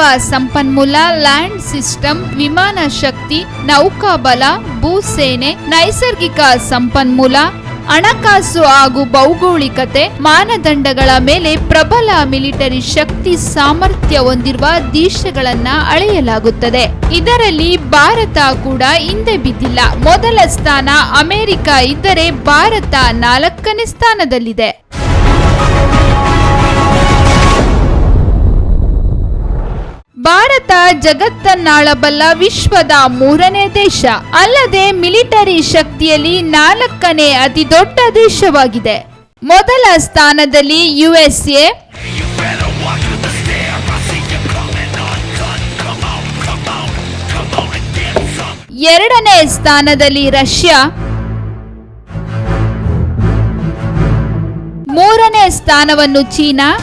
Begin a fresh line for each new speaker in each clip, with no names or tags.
ಸಂಪನ್ಮೂಲ, land system, ವಿಮಾನ ಶಕ್ತಿ, ನೌಕಾಬಲ, ಭೂಸೇನೆ, ನೈಸರ್ಗಿಕ ಸಂಪನ್ಮೂಲ, ಹಣಕಾಸು ಹಾಗೂ ಭೌಗೋಳಿಕತೆ, ಮಾನದಂಡಗಳ ಮೇಲೆ ಪ್ರಬಲ ಮಿಲಿಟರಿ ಶಕ್ತಿ ಸಾಮರ್ಥ್ಯ ಹೊಂದಿರುವ ದೇಶಗಳನ್ನ ಅಳೆಯಲಾಗುತ್ತದೆ. ಇದರಲ್ಲಿ ಭಾರತ ಕೂಡ ಹಿಂದೆ ಬಿದ್ದಿಲ್ಲ. ಮೊದಲ ಸ್ಥಾನ ಅಮೆರಿಕ ಇದ್ದರೆ ಭಾರತ ನಾಲ್ಕನೇ ಸ್ಥಾನದಲ್ಲಿದೆ. ಭಾರತ ಜಗತ್ತನ್ನಾಳಬಲ್ಲ ವಿಶ್ವದ ಮೂರನೇ ದೇಶ. ಅಲ್ಲದೆ ಮಿಲಿಟರಿ ಶಕ್ತಿಯಲ್ಲಿ ನಾಲ್ಕನೇ ಅತಿ ದೊಡ್ಡ ದೇಶವಾಗಿದೆ. ಮೊದಲ ಸ್ಥಾನದಲ್ಲಿ ಯುಎಸ್ಎ. ಎರಡನೇ ಸ್ಥಾನದಲ್ಲಿ ರಷ್ಯಾ. ಮೂರನೇ ಸ್ಥಾನವನ್ನು ಚೀನಾ.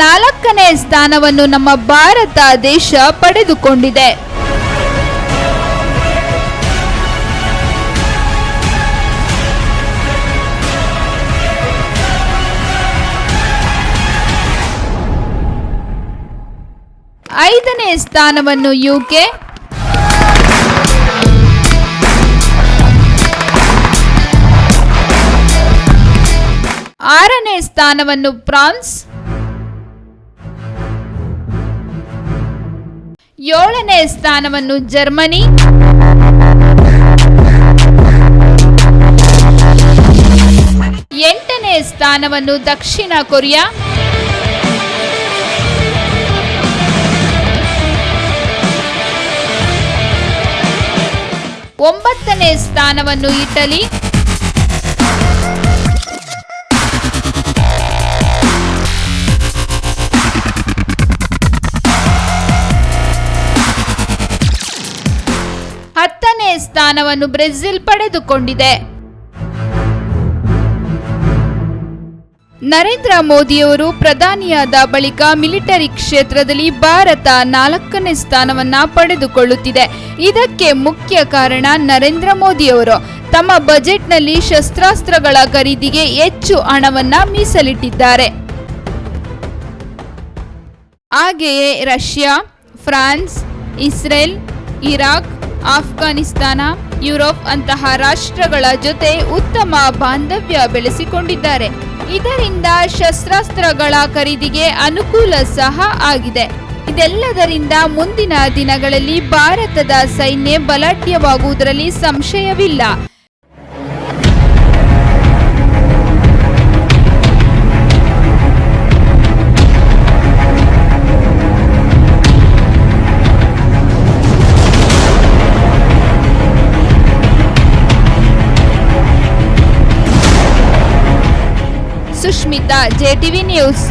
ನಾಲ್ಕನೇ ಸ್ಥಾನವನ್ನು ನಮ್ಮ ಭಾರತ ದೇಶ ಪಡೆದುಕೊಂಡಿದೆ. ಐದನೇ ಸ್ಥಾನವನ್ನು ಯುಕೆ ಆರನೇ ಸ್ಥಾನವನ್ನು ಫ್ರಾನ್ಸ್ ಏಳನೇ ಸ್ಥಾನವನ್ನು ಜರ್ಮನಿ. ಎಂಟನೇ ಸ್ಥಾನವನ್ನು ದಕ್ಷಿಣ ಕೊರಿಯಾ. ಒಂಬತ್ತನೇ ಸ್ಥಾನವನ್ನು ಇಟಲಿ. ಹತ್ತನೇ ಸ್ಥಾನವನ್ನು ಬ್ರೆಜಿಲ್ ಪಡೆದುಕೊಂಡಿದೆ. ನರೇಂದ್ರ ಮೋದಿಯವರು ಪ್ರಧಾನಿಯಾದ ಬಳಿಕ ಮಿಲಿಟರಿ ಕ್ಷೇತ್ರದಲ್ಲಿ ಭಾರತ ನಾಲ್ಕನೇ ಸ್ಥಾನವನ್ನ ಪಡೆದುಕೊಳ್ಳುತ್ತಿದೆ. ಇದಕ್ಕೆ ಮುಖ್ಯ ಕಾರಣ ನರೇಂದ್ರ ಮೋದಿಯವರು. ತಮ್ಮ ಬಜೆಟ್ನಲ್ಲಿ ಶಸ್ತ್ರಾಸ್ತ್ರಗಳ ಖರೀದಿಗೆ ಹೆಚ್ಚು ಹಣವನ್ನ ಮೀಸಲಿಟ್ಟಿದ್ದಾರೆ. ಹಾಗೆಯೇ Russia, France, Israel, Iraq Afghanistan, Europe ಅಂತಹ ರಾಷ್ಟ್ರಗಳ ಜೊತೆ ಉತ್ತಮ ಬಾಂಧವ್ಯ ಬೆಳೆಸಿಕೊಂಡಿದ್ದಾರೆ. ಇದರಿಂದ ಶಸ್ತ್ರಾಸ್ತ್ರಗಳ ಖರೀದಿಗೆ ಅನುಕೂಲ ಸಹ ಆಗಿದೆ. ಇದೆಲ್ಲದರಿಂದ ಮುಂದಿನ ದಿನಗಳಲ್ಲಿ ಭಾರತದ ಸೈನ್ಯ ಬಲಾಢ್ಯವಾಗುವುದರಲ್ಲಿ ಸಂಶಯವಿಲ್ಲ. Sushmita JTV news